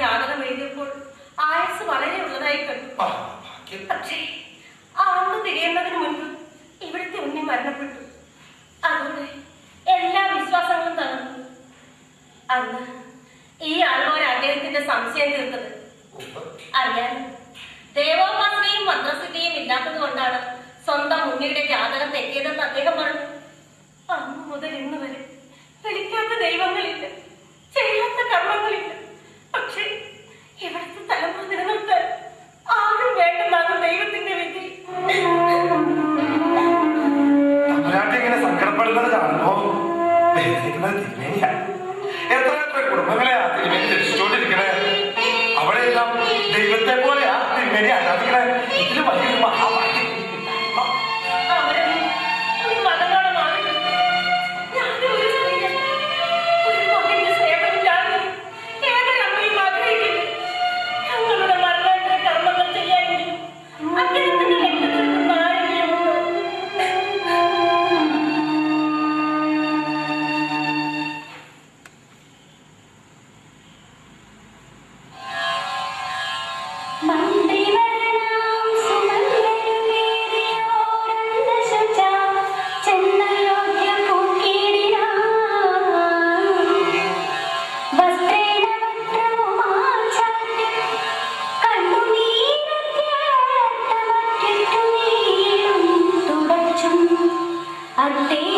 ജാതകം എഴുതിയപ്പോൾ ആയുസ് വളരെ ഉള്ളതായി കണ്ടു. പക്ഷേ ആ അമ്മ തിരിയുന്നതിന് മുൻപ് ഇവിടുത്തെ ഉണ്ണി മരണപ്പെട്ടു. അതുകൊണ്ട് എല്ലാ വിശ്വാസങ്ങളും തകർന്നു. അന്ന് ഈ ആളുകൾ അദ്ദേഹത്തിന്റെ സംശയം തീർത്തത് അറിയാൻ ദേവോപാസനയും മന്ത്രസിദ്ധിയും ഇല്ലാത്തത് കൊണ്ടാണ് സ്വന്തം ഉണ്ണിയുടെ ജാതകം തെറ്റിയതെന്ന് അദ്ദേഹം പറഞ്ഞു. അന്ന് മുതൽ ഇന്ന് വരെ തെളിക്കാത്ത ദൈവങ്ങളില്ല. ചെയ്യാത്ത കർമ്മങ്ങളില്ല. പക്ഷേ ഇവിടുത്തെ തലമുറ não tem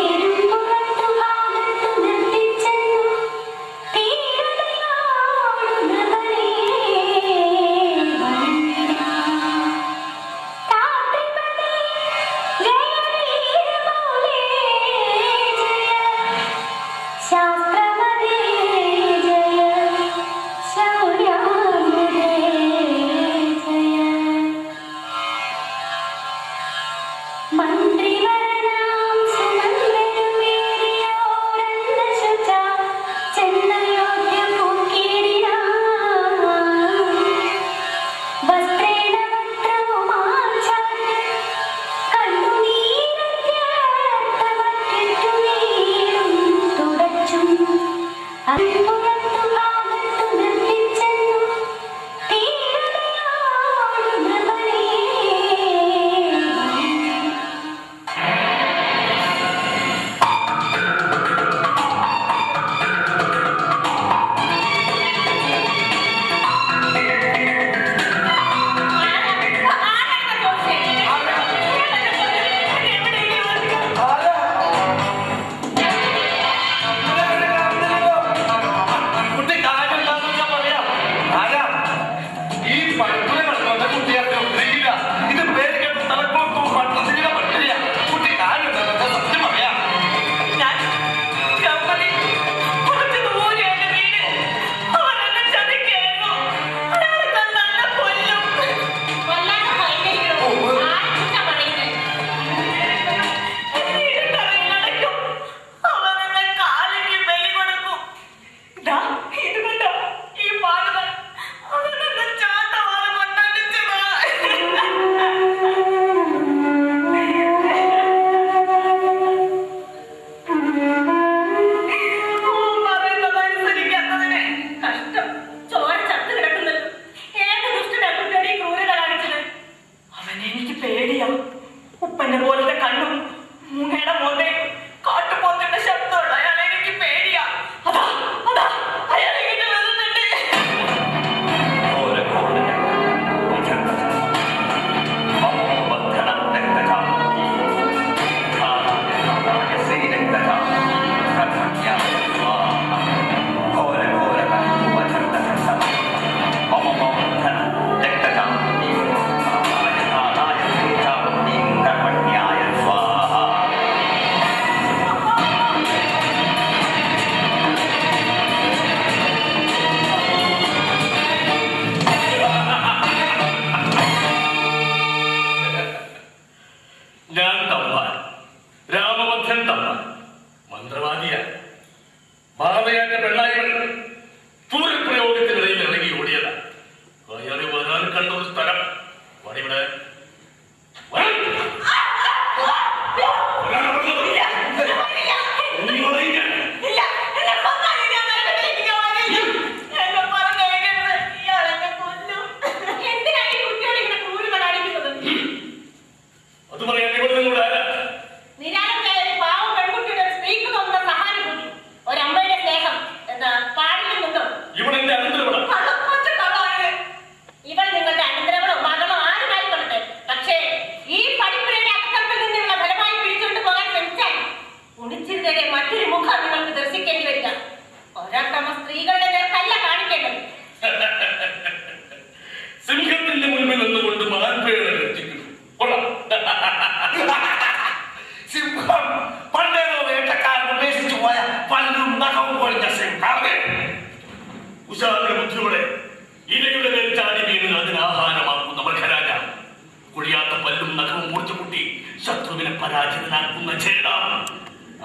ശത്രുവിനെ പരാജിതനാക്കുന്ന ചേട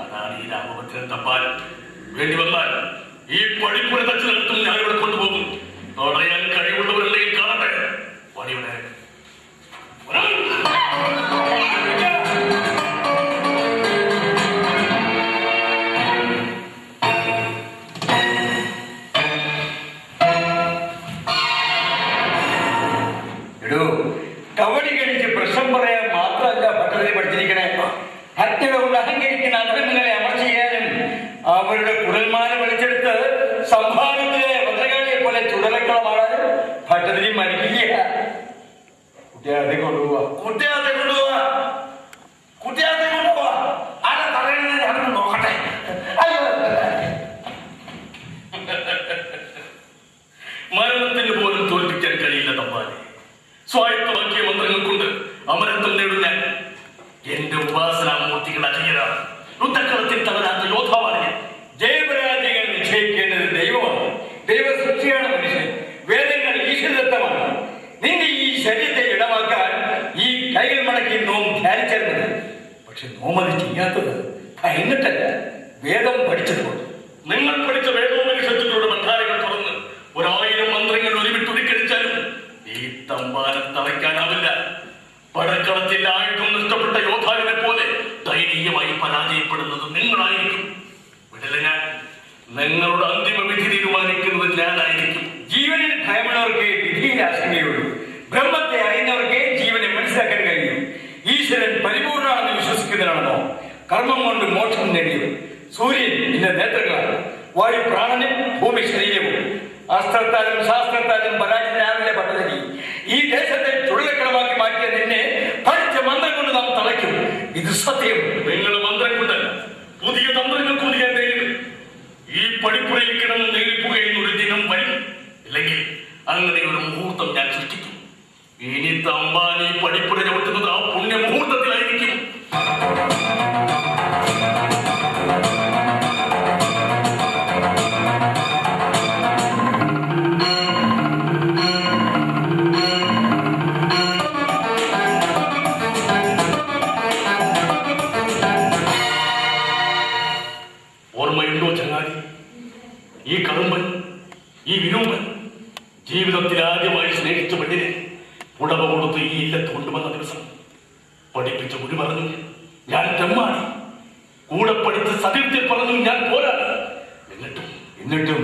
അതാണ് ഈ രാമഭദ്രൻ തപ്പാൻ വേണ്ടി വന്നാൽ ഈ പഴിപ്പുര നിർത്തും ഞാൻ ഇവിടെ കൊണ്ടുപോകും തടയാൻ കഴിവുള്ളവരുടെ കാണട്ടെ. പണിയുടെ അധർമ്മങ്ങളെ അമർച്ച ചെയ്യാനും അവരുടെ കുടൽമാരെ വിളിച്ചെടുത്ത് സംഭാവനത്തിലെ ഭദ്രകാളിയെ പോലെ ചുടലക്കളമാണ് ഭട്ടതിരി മരിക്കുക കുട്ടിയെ അധികം നിങ്ങളുടെ അന്തിമ വിധി തീരുമാനിക്കുന്നത് ഞാനായിരിക്കും. ജീവനിൽ ഭയമുള്ളവർക്ക് വിധിയിൽ ആശങ്കയുള്ളൂ ബ്രഹ്മത്തെ അറിയുന്നവർക്ക് ജീവനെ മനസ്സിലാക്കാൻ കഴിയും. ഈശ്വരൻ പരിപൂർണമാണെന്ന് വിശ്വസിക്കുന്നതാണോ കർമ്മം കൊണ്ട് മോക്ഷം നേടിയത് സൂര്യൻ ഇന്ന നേത്രങ്ങളാണ്. വായു പ്രാണനും ഭൂമി ശരീരവും. അസ്ത്രത്താലും ശാസ്ത്രത്താലും പരാജയനാവില്ല പദ്ധതി ഈ ദേശത്തെ ചുഴലക്കളമാക്കി മാറ്റിയ നിന്നെ പഠിച്ച മന്ത്രം കൊണ്ട് നാം തളയ്ക്കും. ഇത് സത്യം. നിങ്ങൾ മന്ത്രം കൊണ്ട് പുതിയ തന്ത്രങ്ങൾ കൂടി ഈ കിടന്ന് നേരിടുകയെന്ന ഒരു ദിനം വരും. ഇല്ലെങ്കിൽ അങ്ങനെ ഒരു മുഹൂർത്തം ഞാൻ സൃഷ്ടിക്കും. ഇനി തമ്പാനി പടിപ്പുര ചവിട്ടുന്നത് ആ പുണ്യ മുഹൂർത്തത്തിലായിരിക്കും ജീവിതത്തിൽ ആദ്യമായി സ്നേഹിച്ച പെണ്ണിനെ ഉടമ കൊടുത്ത് ഈ ഇല്ലത്ത് കൊണ്ടുവന്ന ദിവസം പഠിപ്പിച്ച ഗുരു പറഞ്ഞു ഞാൻ തെമ്മാണ് കൂടെ പഠിച്ച് സത്യത്തിൽ പറഞ്ഞു ഞാൻ പോരാ എന്നിട്ടും എന്നിട്ടും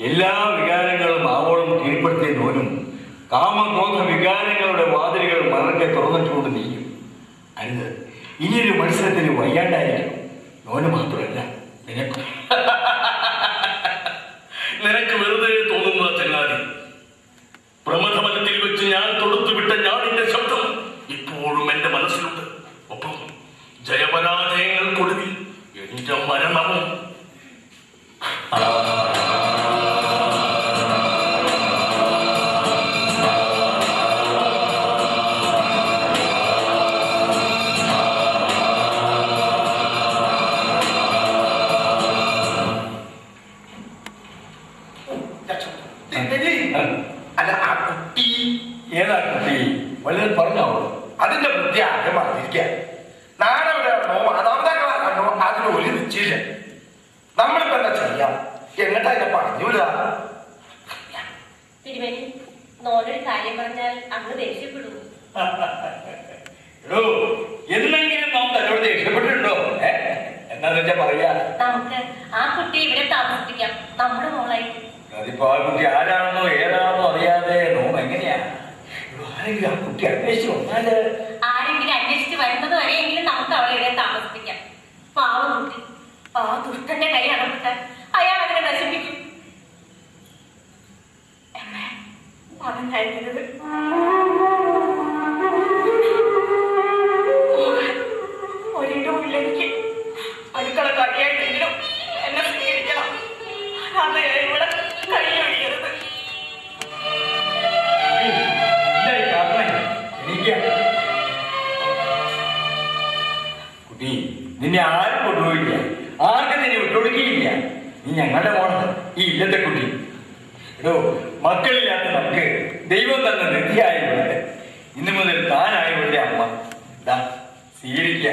എല്ലാ വികാരങ്ങളും ആവോളം കീഴ്പ്പെടുത്തിയ നോനും കാമക്രോധ വികാരങ്ങളുടെ വാതിലുകൾ മറക്കെ തുറന്നിട്ടുകൊണ്ട് നീയും. അരുത്. ഇനിയൊരു മത്സരത്തിന് വയ്യാണ്ടായിരിക്കും നോന് മാത്രമല്ല നിനക്കും. നിനക്ക് വെറുതെ പ്രമഥമനത്തിൽ വെച്ച് ഞാൻ തൊടുത്തുവിട്ട ഞാനിന്റെ ശബ്ദം അതിന്റെ ബുദ്ധി ആകെ മറന്നിരിക്കുക നാളെ വരാണോ മാതാപിതാക്കളാണോ അതിന് ഒരു നിശ്ചയില്ല നമ്മളിപ്പോ എന്താ ചെയ്യാം? എന്നിട്ട് അതിനെ പറഞ്ഞൂല. തിരുമേനി നോനൊരു കാര്യം പറഞ്ഞാൽ അങ്ങ് ദേഷ്യപ്പെടും. എടോ എന്നെങ്കിലും നാം തന്നോട് ദേഷ്യപ്പെട്ടിട്ടുണ്ടോ? എന്നാന്ന് വെച്ചാ പറയാ? നമുക്ക് ആ കുട്ടിയെ ഇവിടെ താമസിപ്പിക്കാം. നമ്മുടെ മോളായിട്ട് അതിപ്പോ ആ കുട്ടി ആരാണെന്നോ ഏതാണെന്നോ അറിയാതെ ആരെങ്കിലും ആ കുട്ടി അന്വേഷിച്ച് ആരെങ്കിലും അന്വേഷിച്ച് വരുന്നത് വരെയെങ്കിലും നമുക്ക് അവളെ ഇവിടെ താമസിപ്പിക്കാം. പാവം കുട്ടി. ആ ദുഷ്ടന്റെ കൈ അടപ്പെട്ടാൽ കൊണ്ടുപോയില്ല ആർക്കും നിന്നെ വിട്ടുകൊടുക്കുകയില്ല നീ ഞങ്ങളുടെ മോണ ഈ ഇല്ലത്തെ കുട്ടി. എടോ മക്കളില്ലാത്ത നമുക്ക് ദൈവം തന്ന നിധിയായവളുടെ ഇന്നു മുതൽ താനായവളുടെ അമ്മ. സ്വീകരിക്കുക.